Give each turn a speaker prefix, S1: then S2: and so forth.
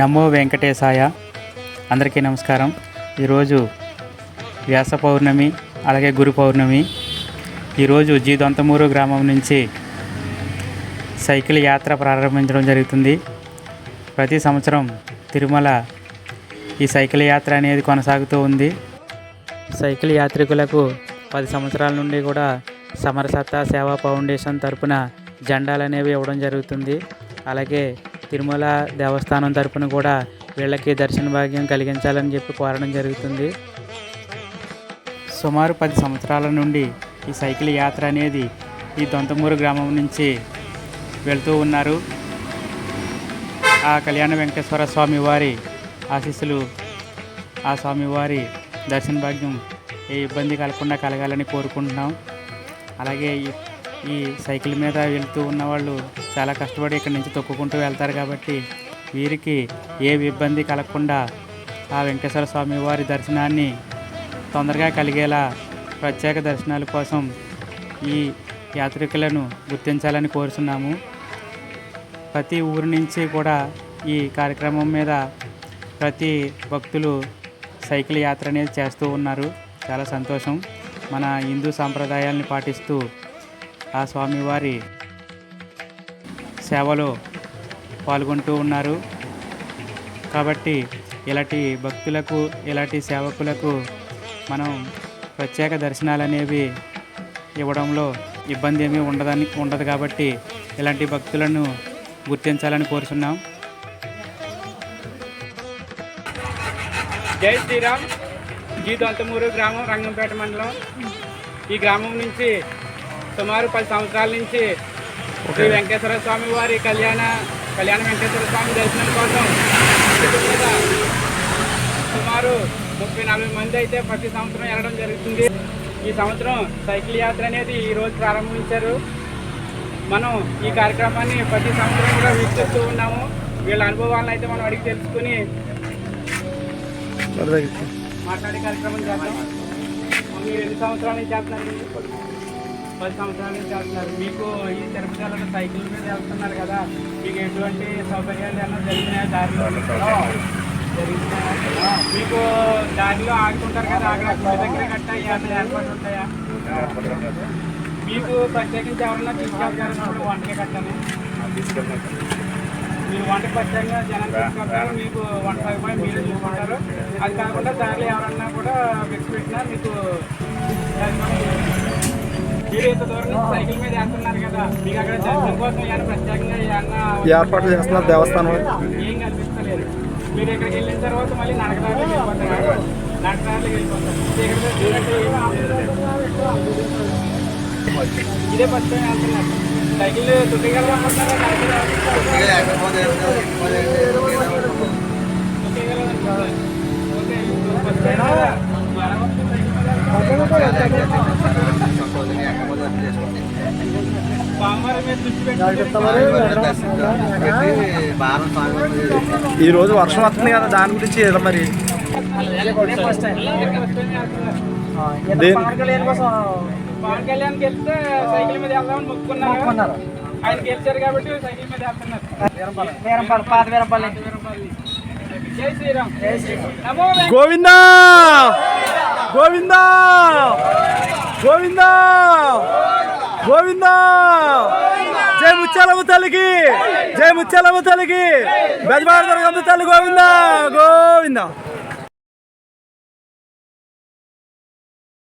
S1: నమో వెంకటేశాయ. అందరికీ నమస్కారం. ఈరోజు వ్యాస పౌర్ణమి అలాగే గురు పౌర్ణమి. ఈరోజు జీ దొంతమూరు గ్రామం నుంచి సైకిల్ యాత్ర ప్రారంభించడం జరుగుతుంది. ప్రతి సంవత్సరం తిరుమల ఈ సైకిల్ యాత్ర అనేది కొనసాగుతూ ఉంది. సైకిల్ యాత్రికులకు పది సంవత్సరాల నుండి కూడా సమరసత్తా సేవా ఫౌండేషన్ తరపున జెండాలు అనేవి ఇవ్వడం జరుగుతుంది. అలాగే తిరుమల దేవస్థానం తరపున కూడా వీళ్ళకి దర్శన భాగ్యం కలిగించాలని చెప్పి కోరడం జరుగుతుంది. సుమారు పది సంవత్సరాల నుండి ఈ సైకిల్ యాత్ర అనేది ఈ దొంతమూరు గ్రామం నుంచి వెళ్తూ ఉన్నారు. ఆ కళ్యాణ వెంకటేశ్వర స్వామి వారి ఆశీస్సులు ఆ స్వామివారి దర్శన భాగ్యం ఏ ఇబ్బంది కలగకుండా కలగాలని కోరుకుంటున్నాం. అలాగే ఈ- సైకిల్ మీద వెళ్తూ ఉన్న వాళ్ళు చాలా కష్టపడి ఇక్కడి నుంచి తొక్కుకుంటూ వెళ్తారు కాబట్టి వీరికి ఏ ఇబ్బంది కలగకుండా ఆ వెంకటేశ్వర స్వామి వారి దర్శనాన్ని తొందరగా కలిగేలా ప్రత్యేక దర్శనాల కోసం ఈ యాత్రికులను గుర్తించాలని కోరుతున్నాము ప్రతి ఊరి నుంచి కూడా ఈ కార్యక్రమం మీద ప్రతి భక్తులు సైకిల్ యాత్ర అనేది చేస్తూ ఉన్నారు. చాలా సంతోషం. మన హిందూ సాంప్రదాయాల్ని పాటిస్తూ ఆ స్వామివారి సేవలో పాల్గొంటూ ఉన్నారు. కాబట్టి ఇలాంటి భక్తులకు ఇలాంటి సేవకులకు మనం ప్రత్యేక దర్శనాలు అనేవి ఇవ్వడంలో ఇబ్బంది ఏమీ ఉండదని ఉండదు కాబట్టి ఇలాంటి భక్తులను గుర్తించాలని కోరుచున్నాం.
S2: జై శ్రీరామ్. జీ దొంతమూరు గ్రామం రంగంపేట మండలం. ఈ గ్రామం నుంచి సుమారు పది సంవత్సరాల నుంచి శ్రీ వెంకటేశ్వర స్వామి వారి కళ్యాణ కళ్యాణ వెంకటేశ్వర స్వామి దర్శనం కోసం సుమారు ముప్పై నలభై మంది అయితే ప్రతి సంవత్సరం వెళ్ళడం జరుగుతుంది. ఈ సంవత్సరం సైకిల్ యాత్ర అనేది ఈ రోజు ప్రారంభించారు. మనం ఈ కార్యక్రమాన్ని ప్రతి సంవత్సరం కూడా వీక్షిస్తూ ఉన్నాము. వీళ్ళ అనుభవాలను అయితే మనం అడిగి తెలుసుకుని మాట్లాడే కార్యక్రమం చేద్దాం. మీరు ఎన్ని సంవత్సరాల నుంచి చేస్తున్నారు? పది సంవత్సరాల నుంచి చేస్తున్నారు మీకు ఈ తిరుపతి సైకిల్ మీద వెళ్తున్నారు కదా మీకు ఎటువంటి సౌకర్యాలు ఏమన్నా జరిగినాయా దారిలో? మీకు దారిలో ఆడుకుంటారు కదా అక్కడ గుడి దగ్గర గట్టా ఏమైనా ఏర్పాటు ఉంటాయా? మీకు ప్రత్యేకించి ఎవరన్నా తీసుకెళ్తారు? వంటకి కట్టాలి మీరు వంట ప్రత్యేకంగా జనం తీసుకెళ్తారు మీకు వంట మీరే చూసుకుంటారు. అది కాకుండా దారిలో ఎవరన్నా కూడా ఫిక్స్ పెట్టినా మీకు
S3: ఏర్పాట్లు చేస్తున్నారు దేవస్థానం వాళ్ళు.
S2: ఏం కనిపిస్తలేదు మీరు ఇక్కడికి వెళ్ళిన తర్వాత మళ్ళీ నడకదారులకు వెళ్ళిపోతారు నడకదారులకు వెళ్ళిపోతారు ఇదే ఫస్ట్ టైం వెళ్తున్నారు సైకిల్ దుడ్డిగలమంటారా పామారి మీద దృష్టి
S3: ఈ రోజు వర్షం వస్తుంది కదా దాని గురించి మరి?
S2: పవన్ కళ్యాణ్ గెలిస్తే సైకిల్ మీద వెళ్దామని మొక్కుకున్నారు ఆయన గెలిచారు కాబట్టి సైకిల్ మీద వెళ్తున్నారు
S3: గోవిందా! గోవిందా! గోవిందా! గోవిందా! జై తల్లికి! జై ముత్యాలమ్మ తల్లికి! గజవాడ తల్లి గోవిందా! గోవిందా!